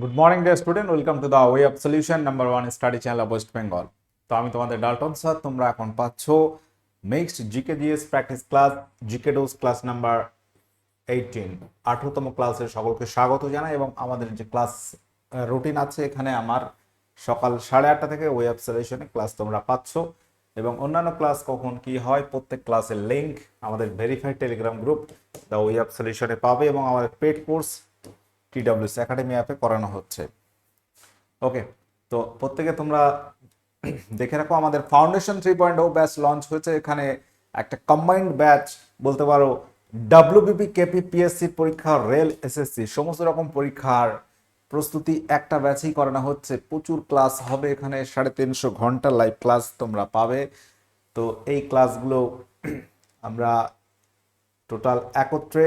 Good morning day student welcome to the way of solution number one study channel West Bengal তো আমি তোমাদের Dalton sir তোমরা এখন পাচ্ছ next GK GS practice class GK dose class number eighteen আঠারোতম ক্লাসের সকলকে স্বাগত জানাই এবং আমাদের যে ক্লাস রুটিন আছে এখানে আমার সকাল সাড়ে আটটা থেকে ওয়ে অফ সলিউশনে ক্লাস তোমরা পাচ্ছ। এবং অন্যান্য ক্লাস কখন কি হয়, প্রত্যেক ক্লাসের লিঙ্ক আমাদের verified Telegram group the way of সলিউশনে পাবে এবং আমাদের পেড কোর্স টিডব্লিউসি একাডেমি অ্যাপে করানো হচ্ছে। ওকে তো প্রত্যেকে তোমরা দেখে রাখো, আমাদের foundation three point O batch launch হয়েছে। এখানে একটা কম্বাইন্ড ব্যাচ বলতে পারো ডাব্লিউবিপি কেপি পিএসসি পরীক্ষা রেল এসএসসি সমস্ত রকম পরীক্ষার প্রস্তুতি একটা ব্যাচেই করানো হচ্ছে। প্রচুর ক্লাস হবে এখানে, সাড়ে তিনশো ঘণ্টা লাইভ ক্লাস তোমরা পাবে। তো এই ক্লাসগুলো আমরা টোটাল একত্রে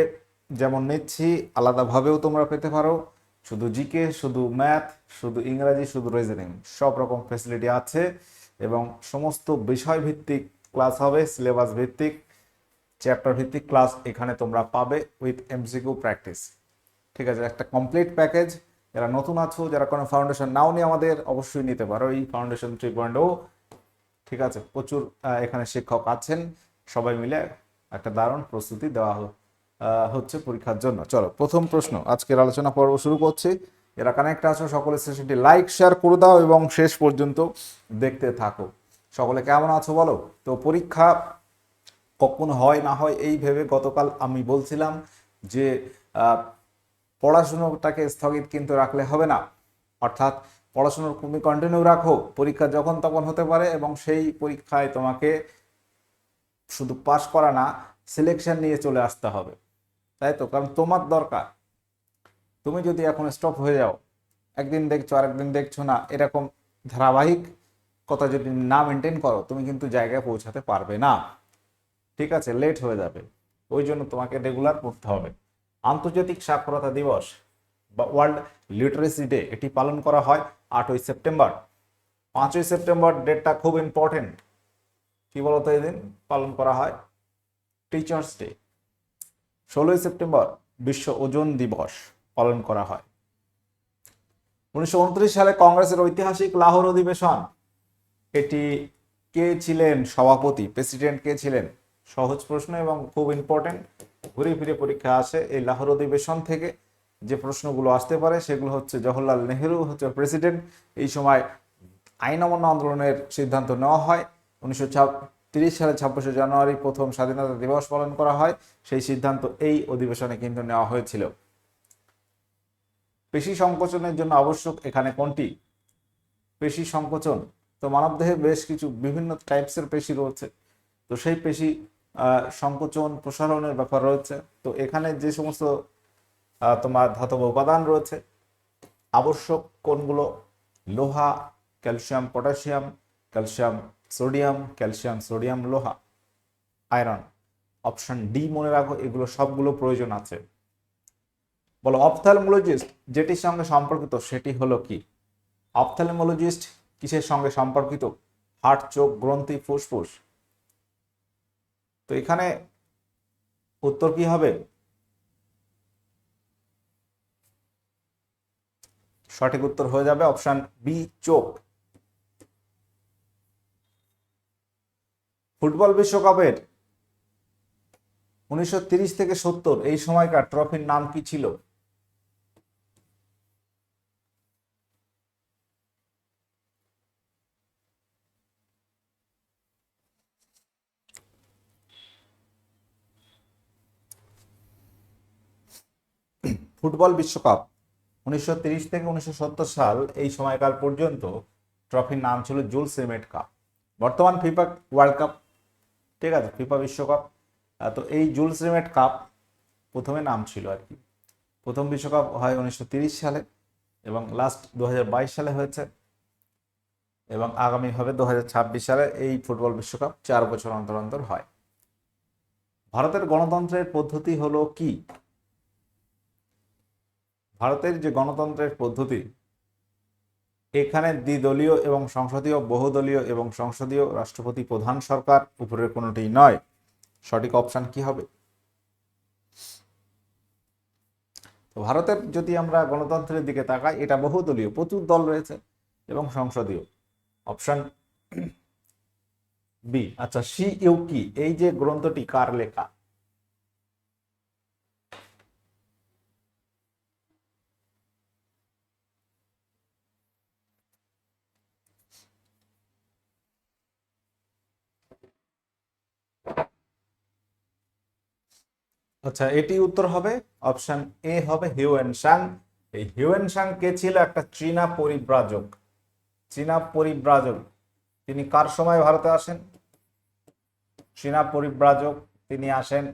যেমন নিচ্ছি, আলাদাভাবেও তোমরা পেতে পারো। শুধু জিকে, শুধু ম্যাথ, শুধু ইংরাজি, শুধু রিজনিং, সব রকম ফেসিলিটি আছে এবং সমস্ত বিষয় ভিত্তিক ক্লাস হবে সিলেবাস ভিত্তিক চ্যাপ্টার ভিত্তিক ক্লাস এখানে তোমরা পাবে উইথ এমসিকিউ প্র্যাকটিস ঠিক আছে, একটা কমপ্লিট প্যাকেজ যারা নতুন আছো, যারা কোনো ফাউন্ডেশন নাও নিয়ে আমাদের, অবশ্যই নিতে পারো এই ফাউন্ডেশন থ্রি পয়েন্ট ও ঠিক আছে, প্রচুর এখানে শিক্ষক আছেন। সবাই মিলে একটা দারুণ প্রস্তুতি দেওয়া হোক। হচ্ছে পরীক্ষার জন্য। চলো, প্রথম প্রশ্ন। আজকের আলোচনা পর্ব শুরু করছি। যারা কানেক্ট আছো সকলের সেশনটি লাইক শেয়ার করে দাও এবং শেষ পর্যন্ত দেখতে থাকো। সকলে কেমন আছো বলো? তো পরীক্ষা কখন হয়, না হয়, এই ভেবে গতকাল আমি বলছিলাম যে পড়াশুনোটাকে স্থগিত কিন্তু রাখলে হবে না। অর্থাৎ পড়াশুনোর তুমি কন্টিনিউ রাখো, পরীক্ষা যখন তখন হতে পারে এবং সেই পরীক্ষায় তোমাকে শুধু পাশ করা না সিলেকশন নিয়ে চলে আসতে হবে। তাই তো? কারণ তোমার দরকার। তুমি যদি এখন স্টপ হয়ে যাও, একদিন দেখছ, আরেকদিন দেখছ না, এরকম ধারাবাহিক কথা যদি না মেনটেন করো, তুমি কিন্তু জায়গায় পৌঁছাতে পারবে না। ঠিক আছে? লেট হয়ে যাবে। ওই জন্য তোমাকে রেগুলার পড়তে হবে। আন্তর্জাতিক সাক্ষরতা দিবস বা ওয়ার্ল্ড লিটারেসি ডে এটি পালন করা হয় আটই সেপ্টেম্বর। পাঁচই সেপ্টেম্বর ডেটটা খুব ইম্পর্টেন্ট কি বলতো এদিন? পালন করা হয়। টিচার্স ডে ষোলোই সেপ্টেম্বর বিশ্ব ওজন দিবস পালন করা হয়। উনিশশো উনত্রিশ সালে কংগ্রেসের ঐতিহাসিক লাহোর অধিবেশন। এটি কে ছিলেন সভাপতি, প্রেসিডেন্ট কে ছিলেন? সহজ প্রশ্ন এবং খুব ইম্পর্টেন্ট ঘুরে ফিরে পরীক্ষা আসে এই লাহোর অধিবেশন থেকে। যে প্রশ্নগুলো আসতে পারে সেগুলো হচ্ছে জওহরলাল নেহেরু হচ্ছে প্রেসিডেন্ট। এই সময় আইন অমান্য আন্দোলনের সিদ্ধান্ত নেওয়া হয়। উনিশশো তিরিশ সালে ছাব্বিশে জানুয়ারি প্রথম স্বাধীনতা দিবস পালন করা হয়। সেই সিদ্ধান্ত এই অধিবেশনে কিন্তু নেওয়া হয়েছিল। পেশি সংকোচনের জন্য আবশ্যক এখানে কোনটি? পেশি সংকোচন। তো মানবদেহে বেশ কিছু বিভিন্ন টাইপসের পেশি রয়েছে। তো সেই পেশি সংকোচন প্রসারণের ব্যাপার রয়েছে। তো এখানে যে সমস্ত তোমার ধাতব উপাদান রয়েছে, আবশ্যক কোনগুলো? লোহা, calcium, potassium, calcium sodium, calcium, sodium, লোহা, আয়রন, অপশন ডি মনে রাখো, এগুলো সবগুলো প্রয়োজন আছে। বলো, অপথ্যালমোলজিস্ট যেটির সঙ্গে সম্পর্কিত সেটি হলো কি? অপথ্যালমোলজিস্ট কিসের সঙ্গে সম্পর্কিত? হার্ট চোখ, গ্রন্থি, ফুসফুস। তো এখানে উত্তর কি হবে? সঠিক উত্তর হয়ে যাবে অপশন বি, চোখ। ফুটবল বিশ্বকাপের উনিশশো থেকে সত্তর, এই সময়কার ট্রফির নাম কি ছিল? ফুটবল বিশ্বকাপ, উনিশশো থেকে উনিশশো সত্তর সাল, এই সময়কাল পর্যন্ত ট্রফির নাম ছিল জুল সিমেট কাপ বর্তমান ফিফা ওয়ার্ল্ড কাপ ঠিক আছে ফিফা বিশ্বকাপ। তো এই জুলস সিমেট কাপ প্রথমে নাম ছিল আর কি। প্রথম বিশ্বকাপ হয় উনিশশো সালে এবং লাস্ট দু হাজার বাইশ সালে হয়েছে এবং আগামী হবে দু হাজার ছাব্বিশ সালে এই ফুটবল বিশ্বকাপ চার বছর অন্তর অন্তর হয়। ভারতের গণতন্ত্রের পদ্ধতি হলো কি? ভারতের যে গণতন্ত্রের পদ্ধতি এখানে দ্বিদলীয় এবং সংসদীয়, বহুদলীয় এবং সংসদীয় রাষ্ট্রপতি, প্রধান সরকার উপরের কোনোটি নয়। সঠিক অপশান কি হবে? তো ভারতের যদি আমরা গণতন্ত্রের দিকে তাকাই, এটা বহুদলীয়, প্রচুর দল রয়েছে এবং সংসদীয়। অপশান বি আচ্ছা সি ইউ কি? এই যে গ্রন্থটি কার লেখা? আচ্ছা এটি উত্তর হবে অপশন এ হবে হিউয়েন সাং এই হিউয়েন কে ছিল একটা চীনা পরিব্রাজক? চীনা পরিব্রাজক, তিনি কার সময় ভারতে আসেন? চীনা পরিব্রাজক, তিনি আসেন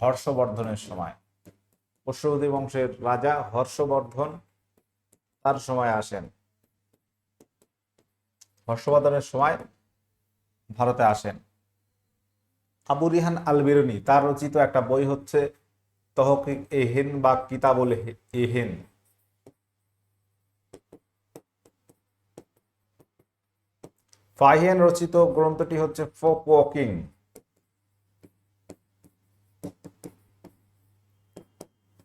হর্ষবর্ধনের সময়। পশুপতি বংশের রাজা হর্ষবর্ধন তার সময় আসেন। হর্ষবর্ধনের সময় ভারতে আসেন। আবু রিহান আল বিরুনি তার রচিত একটা বই হচ্ছে তহকিক এহেন বা কিতাবুল এহেন ফাহিয়ান রচিত গ্রন্থটি হচ্ছে ফোক ওয়াকিং।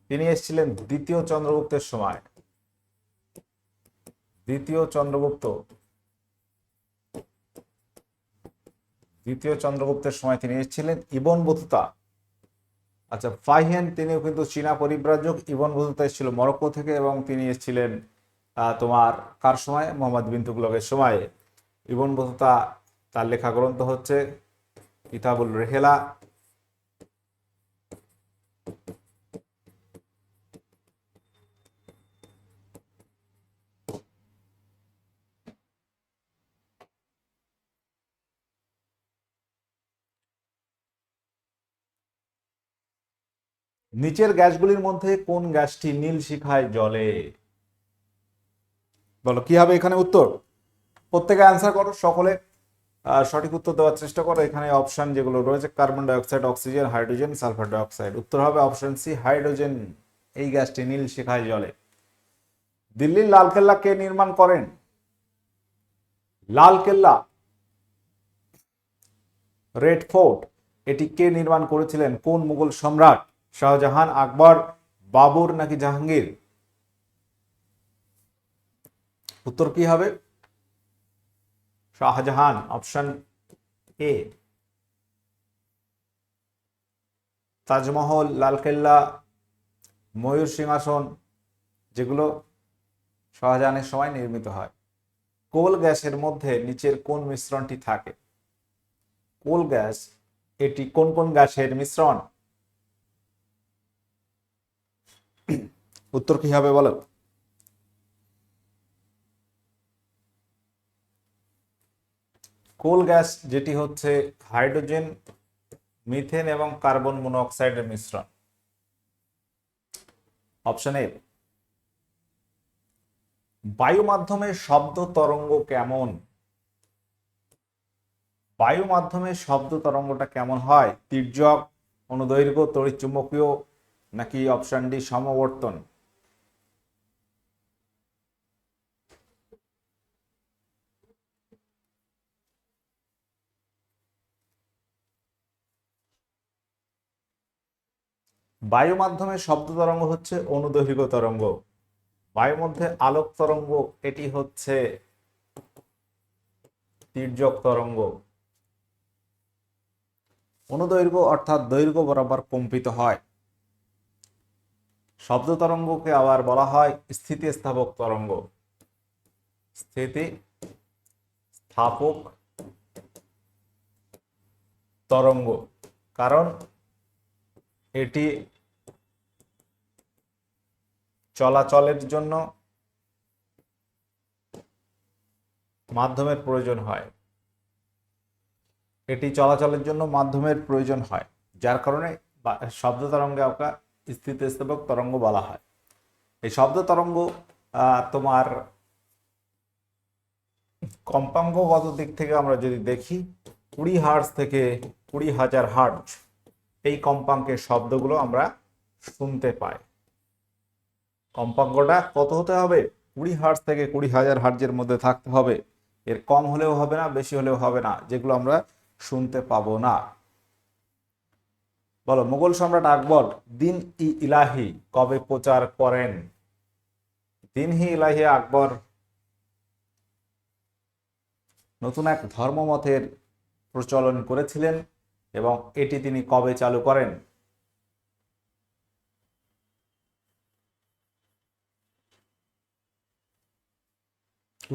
তিনি এসেছিলেন দ্বিতীয় চন্দ্রগুপ্তের সময়। দ্বিতীয় চন্দ্রগুপ্ত দ্বিতীয় চন্দ্রগুপ্তের সময় তিনি এসেছিলেন, ইবন বতুতা। আচ্ছা ফাইহেন তিনিও কিন্তু চীনা পরিব্রাজক, ইবন বতুতা এসেছিল মরক্কো থেকে এবং তিনি এসেছিলেন তোমার কার সময়? মোহাম্মদ বিন তুগলকের সময়ে। ইবন বতুতা তার লেখা গ্রন্থ হচ্ছে ইতাবুল রেহেলা নিচের গ্যাসগুলির মধ্যে কোন গ্যাসটি নীল শিখায় জ্বলে বলো, কি হবে এখানে উত্তর? প্রত্যেকে অ্যান্সার করো, সকলে সঠিক উত্তর দেওয়ার চেষ্টা করো। এখানে অপশন যেগুলো রয়েছে carbon dioxide oxygen hydrogen sulphur dioxide উত্তর হবে অপশন সি হাইড্রোজেন এই গ্যাসটি নীল শিখায় জ্বলে দিল্লির লালকেল্লা কে নির্মাণ করেন? লালকেল্লা। Red fort. এটি কে নির্মাণ করেছিলেন? কোন মুঘল সম্রাট? শাহজাহান আকবর, বাবর নাকি জাহাঙ্গীর? উত্তর কি হবে? শাহজাহান অপশন এ তাজমহল, লালকেল্লা, ময়ূর সিংহাসন, যেগুলো শাহজাহানের সময় নির্মিত হয়। কোল গ্যাসের মধ্যে নিচের কোন মিশ্রণটি থাকে? কোল গ্যাস, এটি কোন কোন গ্যাসের মিশ্রণ? উত্তর কি হবে বলো কোল গ্যাস যেটি হচ্ছে হাইড্রোজেন, মিথেন এবং কার্বন মনোঅক্সাইডের মিশ্রণ। অপশন এ বায়ু মাধ্যমে শব্দ তরঙ্গ কেমন? বায়ু মাধ্যমে শব্দ তরঙ্গটা কেমন হয়? তির্যক, অনুদৈর্ঘ্য তড়িৎ চুম্বকীয় নাকি অপশন ডি সমবর্তন? বায়ু মাধ্যমে শব্দ তরঙ্গ হচ্ছে অনুদৈর্ঘ্য তরঙ্গ। বায়ুর মধ্যে আলোক তরঙ্গ, এটি হচ্ছে তির্যক তরঙ্গ। অনুদৈর্ঘ্য অর্থাৎ দৈর্ঘ্য বরাবর কম্পিত হয়। শব্দ তরঙ্গকে আবার বলা হয় স্থিতিস্থাপক তরঙ্গ। স্থিতি স্থাপক তরঙ্গ। কারণ এটি চলাচলের জন্য মাধ্যমের প্রয়োজন হয়। এটি চলাচলের জন্য মাধ্যমের প্রয়োজন হয়। যার কারণে শব্দ তরঙ্গে আমরা স্থিতিস্থাপক তরঙ্গ বলা হয়। এই শব্দ তরঙ্গ তোমার কম্পাঙ্কগত দিক থেকে আমরা যদি দেখি, কুড়ি হার্জ থেকে কুড়ি হাজার হার্জ এই কম্পাঙ্কের শব্দগুলো আমরা শুনতে পাই। কম্পাঙ্কটা কত হতে হবে? কুড়ি হার্জ থেকে কুড়ি হাজার হার্জের মধ্যে থাকতে হবে। এর কম হলেও হবে না, বেশি হলেও হবে না, যেগুলো আমরা শুনতে পাবো না। বলো, মুঘল সম্রাট আকবর দিন ই ইলাহি কবে প্রচার করেন? দিন হি ইলাহি আকবর। নতুন এক ধর্মমতের প্রচলন করেছিলেন এবং এটি তিনি কবে চালু করেন?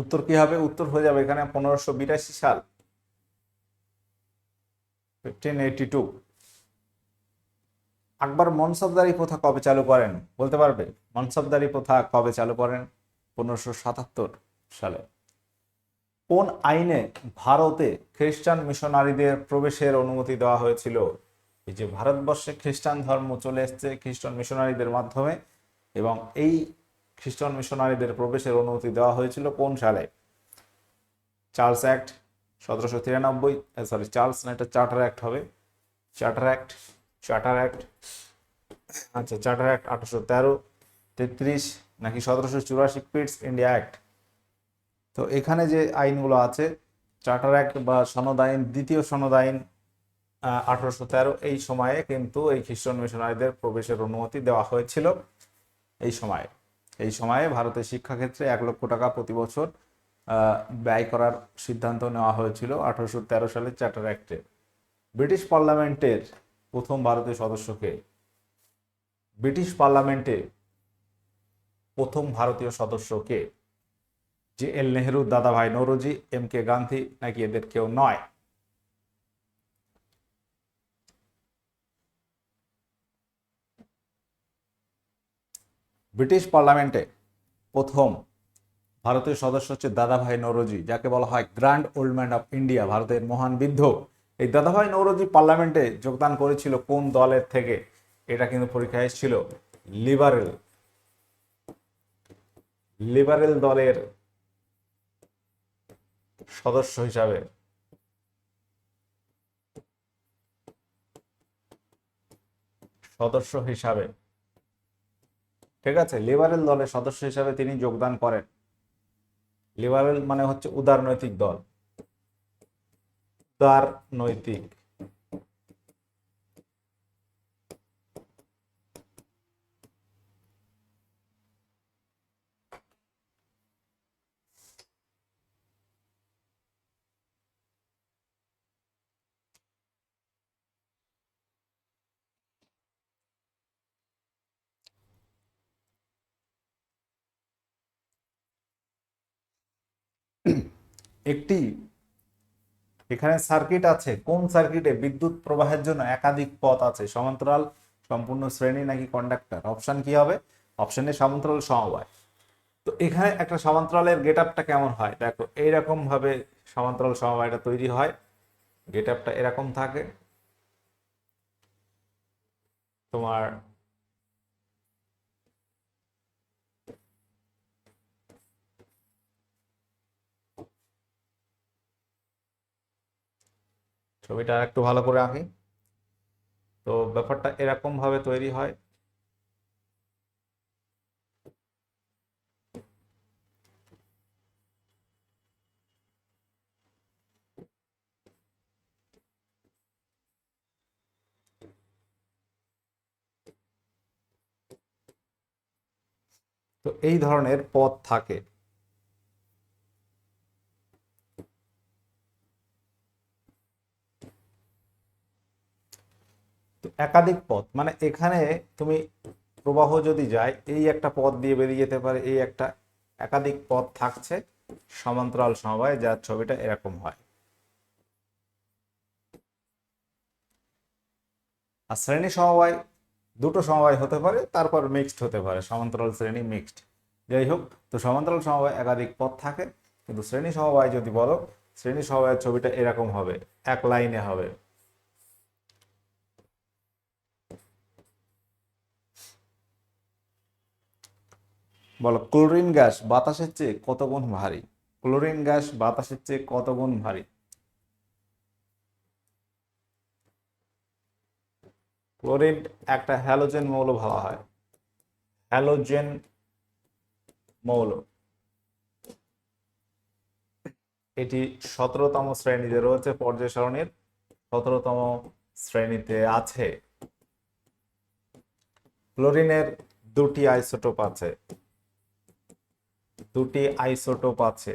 উত্তর কি হবে? উত্তর হয়ে যাবে এখানে পনেরোশো বিরাশি সাল। ফিফটিন এইটি টু আকবর মনসবদারি প্রথা কবে চালু করেন? বলতে পারবে? মনসবদারি প্রথা কবে চালু করেন? পনেরোশো সাতাত্তর সালে। কোন আইনে ভারতে খ্রিস্টান মিশনারিদের প্রবেশের অনুমতি দেওয়া হয়েছিল? এই যে ভারতবর্ষে খ্রিস্টান ধর্ম চলে এসছে খ্রিস্টান মিশনারিদের মাধ্যমে, এবং এই খ্রিস্টান মিশনারিদের প্রবেশের অনুমতি দেওয়া হয়েছিল কোন সালে? চার্লস অ্যাক্ট সতেরোশো তিরানব্বই সরি, চার্লস না, এটা চার্টার অ্যাক্ট হবে। চার্টার অ্যাক্ট চার্টার অ্যাক্ট আচ্ছা চার্টার অ্যাক্ট আঠারোশো তেরো, তেত্রিশ, নাকি সতেরোশো চুরাশি পিটস ইন্ডিয়া অ্যাক্ট তো এখানে যে আইনগুলো আছে চার্টার অ্যাক্ট বা সনদ আইন, দ্বিতীয় সনদ আইন আঠারোশো তেরো, এই সময়ে কিন্তু এই খ্রিস্টান মিশনারিদের প্রবেশের অনুমতি দেওয়া হয়েছিল। এই সময়ে এই সময়ে ভারতের শিক্ষাক্ষেত্রে এক লক্ষ টাকা প্রতি বছর ব্যয় করার সিদ্ধান্ত নেওয়া হয়েছিল আঠারোশো তেরো সালের চার্টার অ্যাক্টে ব্রিটিশ পার্লামেন্টের প্রথম ভারতীয় সদস্যকে ব্রিটিশ পার্লামেন্টে প্রথম ভারতীয় সদস্যকে যে এল নেহরু, দাদাভাই নৌরোজি, এম কে গান্ধী নাকি এদের কেউ নয়। ব্রিটিশ পার্লামেন্টে প্রথম ভারতীয় সদস্য হচ্ছে দাদাভাই নৌরোজি, যাকে বলা হয় grand old man of India, ভারতের মহান বৃদ্ধ এই দাদাভাই নৌরোজি পার্লামেন্টে যোগদান করেছিল কোন দলের থেকে? এটা কিন্তু পরীক্ষায় এসেছিল লিবারেল। লিবারেল দলের সদস্য হিসাবে। সদস্য হিসাবে। ঠিক আছে, লিবারেল দলের সদস্য হিসাবে তিনি যোগদান করেন। লিবারেল মানে হচ্ছে উদারনৈতিক দল। উদার নৈতিক একটি এখানে সার্কিট আছে। কোন সার্কিটে বিদ্যুৎ প্রবাহের জন্য একাধিক পথ আছে? সমান্তরাল, সম্পূর্ণ শ্রেণি নাকি কন্ডাক্টর অপশন কি হবে? অপশনে সমান্তরাল সমবায়। তো এখানে একটা সমান্তরালের গেট আপটা কেমন হয়? দেখো এইরকম ভাবে সমান্তরাল সমবায়টা তৈরি হয়। গেট আপটা এরকম থাকে। তোমার ছবিটা একটু ভালো করে আঁকি। তো ব্যাপারটা এরকম ভাবে তৈরি হয়। তো এই ধরনের পথ থাকে। একাধিক পথ। মানে এখানে তুমি প্রবাহ যদি যায়, এই একটা পথ দিয়ে বেরিয়ে যেতে পারে, এই একটা একাধিক পথ থাকছে, সমান্তরাল সমবায়, যার ছবিটা এরকম হয়। আর শ্রেণি সমবায়, দুটো সমবায় হতে পারে, তারপর মিক্সড হতে পারে, সমান্তরাল শ্রেণি মিক্সড যাই হোক, তো সমান্তরাল সমবায় একাধিক পথ থাকে, কিন্তু শ্রেণি সমবায় যদি বলো, শ্রেণি সমবায়ের ছবিটা এরকম হবে, এক লাইনে হবে। বলো, ক্লোরিন গ্যাস বাতাসের চেয়ে কত গুণ ভারী? ক্লোরিন গ্যাস বাতাসের চেয়ে কত গুণ ভারী? ক্লোরিন একটা হ্যালোজেন মৌল ভাবা হয়। হ্যালোজেন মৌল। এটি সতেরোতম শ্রেণীতে রয়েছে, পর্যায় সারণীর সতেরোতম শ্রেণীতে আছে। ক্লোরিনের দুটি আইসোটোপ আছে। দুটি আইসোটোপ আছে।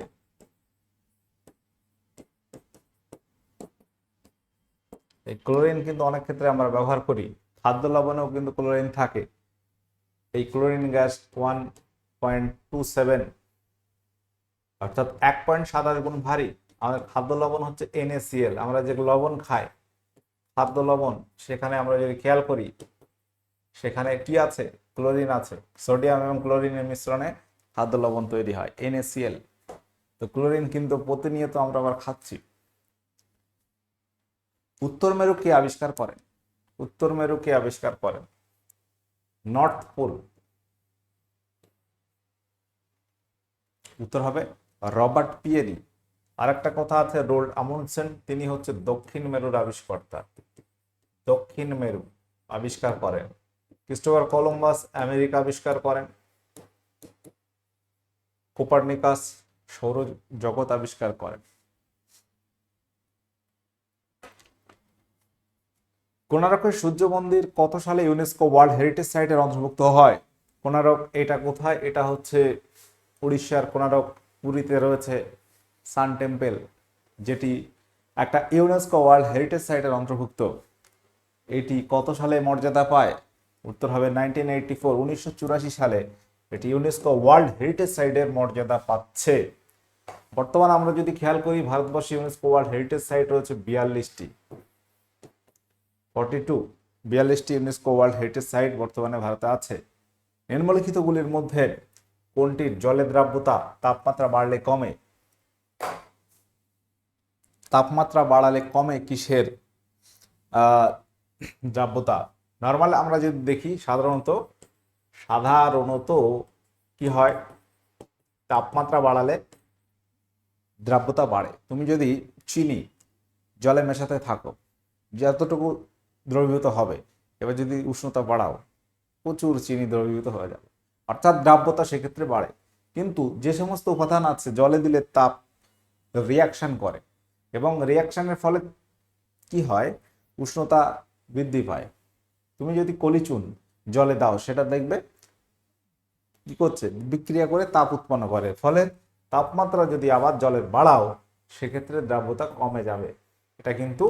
এই ক্লোরিন কিন্তু অনেক ক্ষেত্রে আমরা ব্যবহার করি। খাদ্য লবণেও কিন্তু ক্লোরিন থাকে। এই chlorine gas one point two seven, অর্থাৎ এক পয়েন্ট সাতাশ গুণ ভারী। আমাদের খাদ্য লবণ হচ্ছে এনএসিএল আমরা যে লবণ খাই, খাদ্য লবণ, সেখানে আমরা যদি খেয়াল করি, সেখানে কি আছে? ক্লোরিন আছে। সোডিয়াম এবং ক্লোরিনের মিশ্রণে খাদ্য লবণ তৈরি হয় এনএসিএল তো ক্লোরিন কিন্তু প্রতিনিয়ত আমরা আবার খাচ্ছি। উত্তর মেরু কে আবিষ্কার করেন? উত্তর মেরু কে আবিষ্কার করেন? North pole. উত্তর হবে রবার্ট পিয়েরি। আর একটা কথা আছে, রোল্ড আমুনসেন তিনি হচ্ছে দক্ষিণ মেরুর আবিষ্কর্তা। দক্ষিণ মেরু আবিষ্কার করেন। ক্রিস্টোফার কলম্বাস আমেরিকা আবিষ্কার করেন। কোপার্নিকাস সৌর জগৎ আবিষ্কার করেন। কোনারকের সূর্য মন্দির কত সালে ইউনেস্কো ওয়ার্ল্ড হেরিটেজ সাইটের অন্তর্ভুক্ত হয়? কোনারক এটা কোথায়? এটা হচ্ছে উড়িষ্যার কোনারক পুরীতে রয়েছে সান টেম্পেল, যেটি একটা ইউনেস্কো ওয়ার্ল্ড হেরিটেজ সাইটের অন্তর্ভুক্ত। এটি কত সালে মর্যাদা পায়? উত্তর হবে নাইনটিন এইটটি ফোর, উনিশশো চুরাশি সালে। এটি ইউনেস্কো ওয়ার্ল্ড হেরিটেজ সাইটের মর্যাদা পাচ্ছে। বর্তমানে আমরা যদি খেয়াল করি, ভারতবর্ষে ইউনেস্কো ওয়ার্ল্ড হেরিটেজ সাইট রয়েছে বিয়াল্লিশটি। ফর্টি টু, বিয়াল্লিশটি ইউনেস্কো ওয়ার্ল্ড হেরিটেজ সাইট বর্তমানে ভারতে আছে। নিম্নলিখিতগুলির মধ্যে কোনটির জলের দ্রাব্যতা, তাপমাত্রা বাড়লে কমে? তাপমাত্রা বাড়ালে কমে কিসের? দ্রাব্যতা। নর্মাল আমরা যদি দেখি, সাধারণত সাধারণত কি হয়? তাপমাত্রা বাড়ালে দ্রাব্যতা বাড়ে। তুমি যদি চিনি জলে মেশাতে থাকো, যতটুকু দ্রবীভূত হবে, এবার যদি উষ্ণতা বাড়াও, প্রচুর চিনি দ্রবীভূত হয়ে যাবে। অর্থাৎ দ্রাব্যতা সেক্ষেত্রে বাড়ে। কিন্তু যে সমস্ত উপাদান আছে, জলে দিলে তাপ রিয়াকশান করে। এবং রিয়াকশানের ফলে কি হয়? উষ্ণতা বৃদ্ধি পায়। তুমি যদি কলিচুন জলে দাও, সেটা দেখবে কি করছে? বিক্রিয়া করে তাপ উৎপন্ন করে। ফলে তাপমাত্রা যদি আবার জলের বাড়াও, সেক্ষেত্রে দ্রাব্যতা কমে যাবে। এটা কিন্তু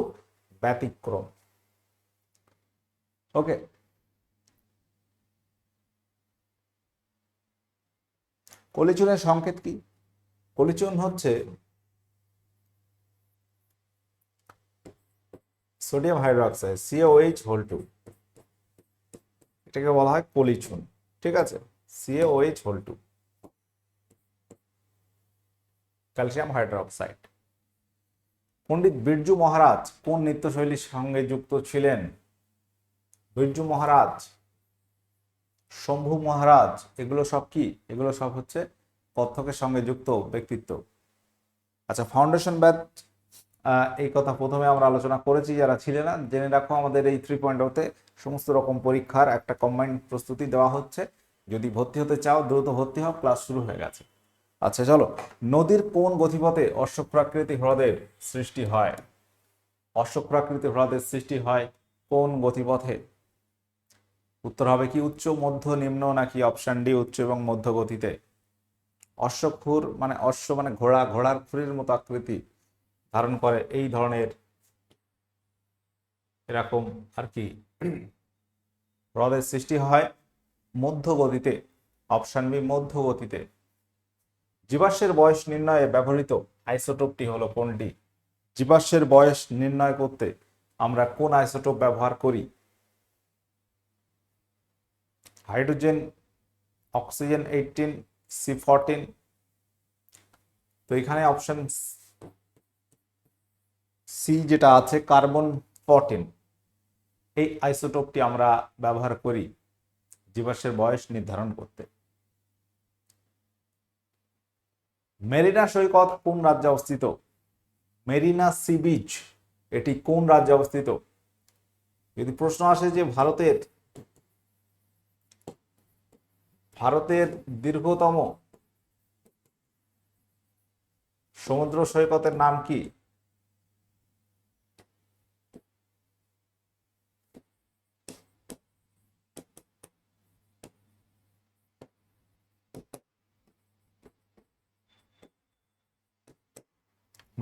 ব্যতিক্রম। ওকে? কলিচুনের সংকেত কি? কলিচুন হচ্ছে sodium hydroxide COH whole two এটাকে বলা হয় কলিচুন ঠিক আছে? CAOH whole two calcium hydroxide Pandit Birju Maharaj কোন নৃত্যশৈলীর সঙ্গে যুক্ত ছিলেন? বিরজু মহারাজ, শম্ভু মহারাজ, এগুলো সব কি? এগুলো সব হচ্ছে কত্থকের সঙ্গে যুক্ত ব্যক্তিত্ব। আচ্ছা ফাউন্ডেশন ব্যাচ এই কথা প্রথমে আমরা আলোচনা করেছি, যারা ছিলেন জেনে রাখো আমাদের এই থ্রি পয়েন্ট ওতে সমস্ত রকম পরীক্ষার একটা কম্বাইন্ড প্রস্তুতি দেওয়া হচ্ছে। যদি ভর্তি হতে চাও, দ্রুত ভর্তি হও ক্লাস শুরু হয়ে গেছে। আচ্ছা চলো। নদীর কোন গতিপথে অশোক অশ্বপ্রাকৃতিক হ্রদের সৃষ্টি হয়? অশোক অশ্বপ্রাকৃতিক হ্রদের সৃষ্টি হয় কোন গতিপথে? উত্তর হবে কি, উচ্চ, মধ্য, নিম্ন, নাকি অপশন ডি উচ্চ এবং মধ্য গতিতে? অশ্বক্ষুর মানে অশ্ব মানে ঘোড়া, ঘোড়ার খুরের মতো আকৃতি ধারণ করে। এই ধরনের এরকম আর কি হ্রদের সৃষ্টি হয় মধ্য গতিতে অপশন বি মধ্য গতিতে জীবাশ্মের বয়স নির্ণয়ে ব্যবহৃত আইসোটোপটি হলো কোনটি? জীবাশ্মের বয়স নির্ণয় করতে আমরা কোন আইসোটোপ ব্যবহার করি? Hydrogen, oxygen eighteen C fourteen তো এখানে অপশন সি যেটা আছে, কার্বন ফোরটিন এই আইসোটোপটি আমরা ব্যবহার করি জীবাশ্মের বয়স নির্ধারণ করতে। মেরিনা সৈকত কোন রাজ্যে অবস্থিত? মেরিনা সি বিচ, এটি কোন রাজ্যে অবস্থিত? যদি প্রশ্ন আসে যে ভারতের ভারতের দীর্ঘতম সমুদ্র সৈকতের নাম কি?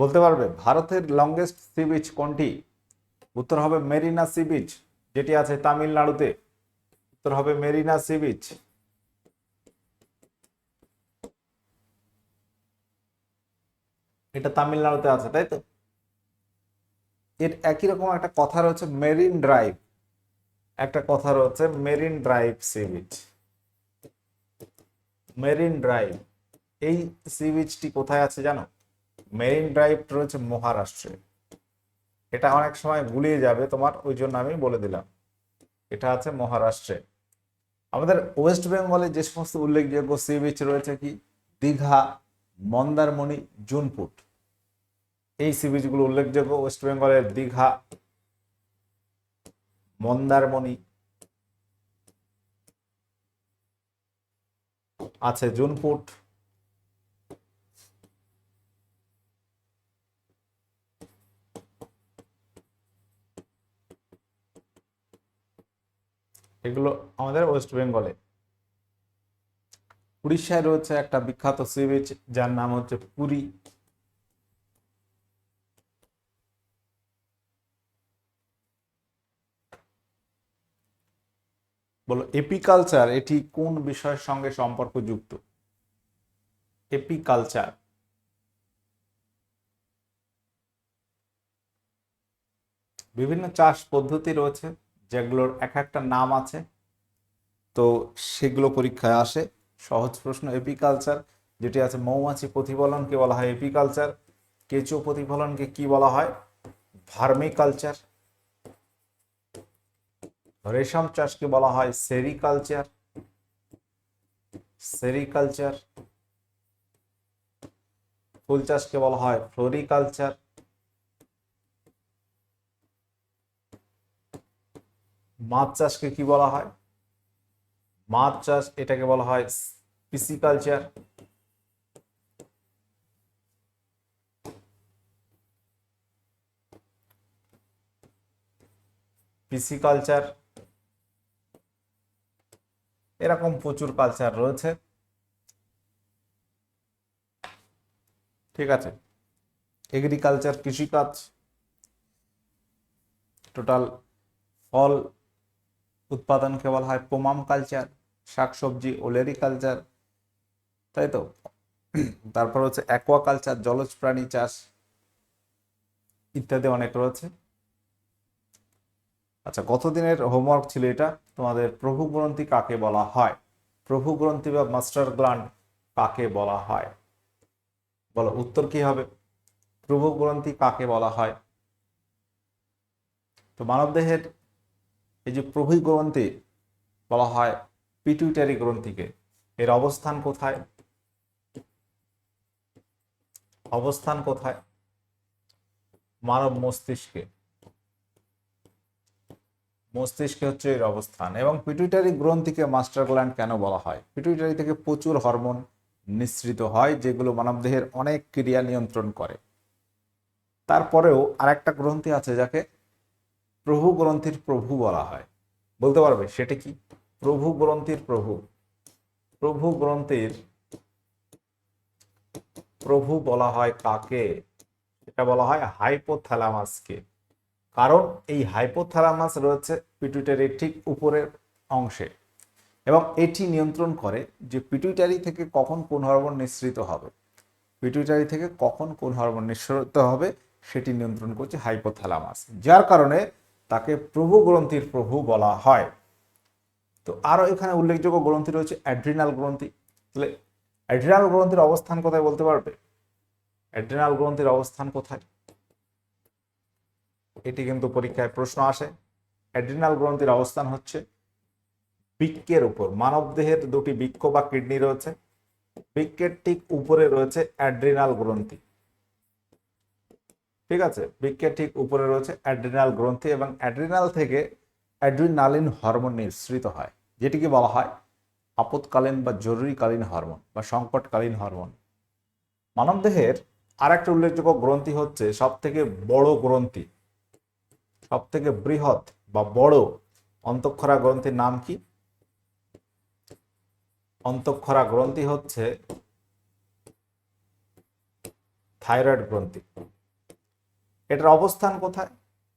বলতে পারবে, ভারতের লংগেস্ট সি বিচ কোনটি? উত্তর হবে মেরিনা সি বিচ যেটি আছে তামিলনাড়ুতে। উত্তর হবে মেরিনা সি বিচ এটা তামিলনাড়ুতে আছে, তাই তো? এর একই রকম একটা কথা রয়েছে, মেরিন ড্রাইভ। একটা কথা রয়েছে, marine drive sea beach marine drive, এই সি বিচটি কোথায় আছে জানো? মেরিন ড্রাইভ রয়েছে মহারাষ্ট্রে। এটা অনেক সময় গুলিয়ে যাবে, তোমার ওই জন্য আমি বলে দিলাম। এটা আছে মহারাষ্ট্রে। আমাদের ওয়েস্ট বেঙ্গলে যে সমস্ত উল্লেখযোগ্য সি বিচ রয়েছে কি? দীঘা, মন্দারমণি জুনপুট এই সি বিচগুলো উল্লেখযোগ্য। ওয়েস্ট বেঙ্গলের দীঘা, মন্দারমণি আছে জুনপুট এগুলো আমাদের ওয়েস্ট বেঙ্গলে। উড়িষ্যায় রয়েছে একটা বিখ্যাত সি বিচ যার নাম হচ্ছে পুরী। বলো, এপিকালচার, এটি কোন বিষয়ের সঙ্গে সম্পর্কযুক্ত? এপিকালচার। বিভিন্ন চাষ পদ্ধতি রয়েছে। যেগুলোর এক একটা নাম আছে। তো সেগুলো পরীক্ষায় আসে। সহজ প্রশ্ন, এপিকালচার, যেটি আছে মৌমাছি প্রতিফলনকে বলা হয় এপিকালচার, কেঁচো প্রতিফলনকে কি বলা হয়? ভার্মিকালচার। রেশম চাষকে বলা হয় সেরিকালচার। সেরিকালচার। ফুল চাষকে বলা হয় ফ্লোরিকালচার। মাছ চাষকে কি বলা হয়? মাছ চাষ এটাকে বলা হয় পিসিকালচার। পিসিকালচার, এরকম প্রচুর কালচার রয়েছে। ঠিক আছে এগ্রিকালচার কৃষিকাজ টোটাল ফল উৎপাদনকে বলা হয় পোমাম কালচার, শাকসবজি, ওলেরি কালচার, তাই তো? তারপর হচ্ছে অ্যাকোয়া কালচার জলজ প্রাণী চাষ ইত্যাদি অনেক রয়েছে। আচ্ছা গতদিনের হোমওয়ার্ক ছিল এটা, তোমাদের প্রভু গ্রন্থি কাকে বলা হয়? প্রভু গ্রন্থি বা মাস্টার গ্ল্যান্ড কাকে বলা হয়? বলো, উত্তর কি হবে? প্রভু গ্রন্থি কাকে বলা হয়? তো মানবদেহের এই যে প্রভু গ্রন্থি বলা হয় পিটুইটারি গ্রন্থিকে, এর অবস্থান কোথায়? অবস্থান কোথায়? মানব মস্তিষ্কে। মস্তিষ্কে হচ্ছে এর অবস্থান এবং পিটুইটারি গ্রন্থিকে মাস্টার গ্ল্যান্ড কেন বলা হয়? পিটুইটারি থেকে প্রচুর হরমোন নিঃসৃত হয়, যেগুলো মানবদেহের অনেক ক্রিয়া নিয়ন্ত্রণ করে। তারপরেও আরেকটা গ্রন্থি আছে যাকে প্রভু গ্রন্থির প্রভু বলা হয়। বলতে পারবে? সেটা কি? প্রভু গ্রন্থির প্রভু। প্রভু গ্রন্থির প্রভু বলা হয় কাকে? এটা বলা হয় হাইপোথ্যালামাসকে। কারণ এই হাইপোথ্যালামাস রয়েছে পিটুইটারির ঠিক উপরের অংশে। এবং এটি নিয়ন্ত্রণ করে যে পিটুইটারি থেকে কখন কোন হরমোন নিঃসৃত হবে। পিটুইটারি থেকে কখন কোন হরমোন নিঃসৃত হবে, সেটি নিয়ন্ত্রণ করছে হাইপোথ্যালামাস। যার কারণে তাকে প্রভু গ্রন্থির প্রভু বলা হয়। তো আরও এখানে উল্লেখযোগ্য গ্রন্থি রয়েছে, অ্যাড্রিনাল গ্রন্থি। তাহলে অ্যাড্রিনাল গ্রন্থির অবস্থান কোথায় বলতে পারবে? অ্যাড্রিনাল গ্রন্থির অবস্থান কোথায়? এটি কিন্তু পরীক্ষায় প্রশ্ন আসে। অ্যাড্রিনাল গ্রন্থির অবস্থান হচ্ছে বৃক্কের উপর। মানব দেহের দুটি বৃক্ষ বা কিডনি রয়েছে। বৃক্কের ঠিক উপরে রয়েছে অ্যাড্রিনাল গ্রন্থি। ঠিক আছে? বৃক্কের ঠিক উপরে রয়েছে অ্যাড্রিনাল গ্রন্থি এবং অ্যাড্রিনাল থেকে অ্যাড্রিনালিন হরমোন নিঃসৃত হয়, যেটিকে বলা হয় আপৎকালীন বা জরুরিকালীন হরমোন বা সংকটকালীন হরমোন। মানবদেহের আর একটা উল্লেখযোগ্য গ্রন্থি হচ্ছে সব থেকে বড় গ্রন্থি। সব থেকে বৃহৎ বা বড় অন্তঃক্ষরা গ্রন্থির নাম কি? অন্তঃক্ষরা গ্রন্থি হচ্ছে থাইরয়েড গ্রন্থি। এটার অবস্থান কোথায়?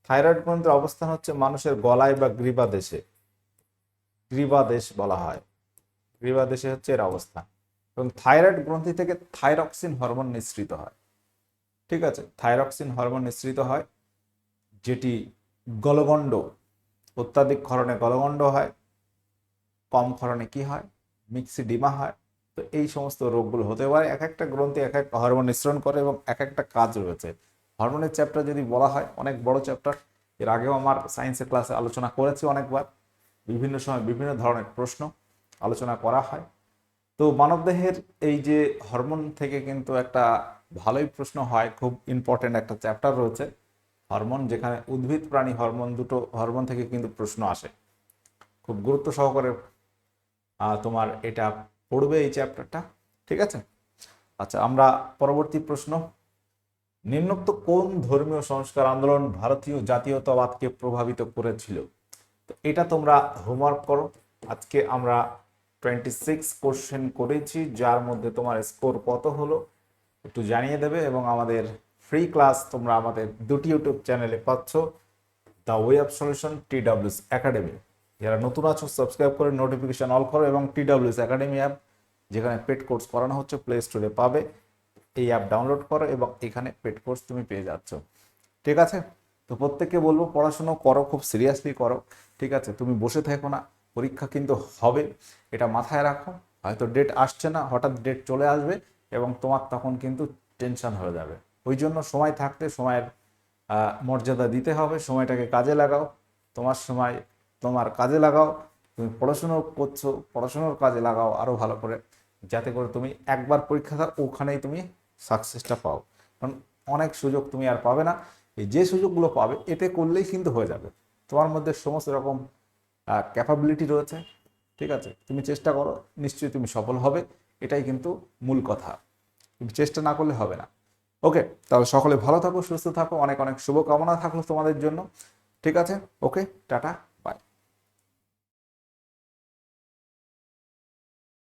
থাইরয়েড গ্রন্থের অবস্থান হচ্ছে মানুষের গলায় বা গ্রীবাদেশে। গ্রীবাদেশ বলা হয়। গ্রীবাদেশে হচ্ছে এর অবস্থান। এবং থাইরয়েড গ্রন্থি থেকে থাইরক্সিন হরমোন নিঃসৃত হয়। ঠিক আছে? থাইরক্সিন হরমোন নিঃসৃত হয়, যেটি গলগণ্ড, অত্যাধিক ক্ষরণে গলগণ্ড হয়, কম ক্ষরণে কি হয়? মিক্সি ডিমা হয়। তো এই সমস্ত রোগগুলো হতে পারে। এক একটা গ্রন্থি এক এক হরমোন নিঃসরণ করে এবং এক একটা কাজ রয়েছে। হরমোনের চ্যাপ্টার যদি বলা হয়, অনেক বড় চ্যাপ্টার এর আগেও আমার সায়েন্সের ক্লাসে আলোচনা করেছি অনেকবার। বিভিন্ন সময় বিভিন্ন ধরনের প্রশ্ন আলোচনা করা হয়। তো মানবদেহের এই যে হরমোন থেকে কিন্তু একটা ভালোই প্রশ্ন হয়, খুব ইম্পর্টেন্ট একটা চ্যাপ্টার রয়েছে। হরমোন যেখানে উদ্ভিদ, প্রাণী, হরমোন দুটো, হরমোন থেকে কিন্তু প্রশ্ন আসে। খুব গুরুত্ব সহকারে তোমার এটা পড়বে এই চ্যাপ্টারটা ঠিক আছে? আচ্ছা আমরা পরবর্তী প্রশ্ন নিম্নোক্ত কোন ধর্মীয় সংস্কার আন্দোলন ভারতীয় জাতীয়তাবাদকে প্রভাবিত করেছিল? এটা তোমরা হোমওয়ার্ক করো। আজকে আমরা টোয়েন্টি সিক্স কোশ্চেন করেছি, যার মধ্যে তোমার স্কোর কত হলো একটু জানিয়ে দেবে এবং আমাদের ফ্রি ক্লাস তোমরা আমাদের দুটি ইউটিউব চ্যানেলে পাচ্ছ the way of solution T W S academy যারা নতুন আছো সাবস্ক্রাইব করে নোটিফিকেশন অল করো এবং T W S academy app যেখানে পেড কোর্স করানো হচ্ছে প্লে স্টোরে পাবে। এই অ্যাপ ডাউনলোড করো এবং এখানে পেড কোর্স তুমি পেয়ে যাচ্ছ। ঠিক আছে? তো প্রত্যেককে বলব, পড়াশুনো করো, খুব সিরিয়াসলি করো। ঠিক আছে? তুমি বসে থেকো না, পরীক্ষা কিন্তু হবে। এটা মাথায় রাখো। হয়তো ডেট আসছে না, হঠাৎ ডেট চলে আসবে এবং তোমার তখন কিন্তু টেনশন হয়ে যাবে। ওই জন্য সময় থাকতে সময়ের মর্যাদা দিতে হবে। সময়টাকে কাজে লাগাও। তোমার সময় তোমার কাজে লাগাও। তুমি পড়াশুনো করছ, পড়াশুনোর কাজে লাগাও আরও ভালো করে। যাতে করে তুমি একবার পরীক্ষা দাও, ওখানেই তুমি সাকসেসটা পাও। কারণ অনেক সুযোগ তুমি আর পাবে না। এই যে সুযোগগুলো পাবে, এতে করলেই কিন্তু হয়ে যাবে। তোমার মধ্যে সমস্ত রকম ক্যাপাবিলিটি রয়েছে, ঠিক আছে? তুমি চেষ্টা করো, নিশ্চয়ই তুমি সফল হবে। এটাই কিন্তু মূল কথা। তুমি চেষ্টা না করলে হবে না। ওকে, তাহলে সকলে ভালো থাকো, সুস্থ থাকো। অনেক অনেক শুভকামনা থাকল তোমাদের জন্য। ঠিক আছে? Okay, tata.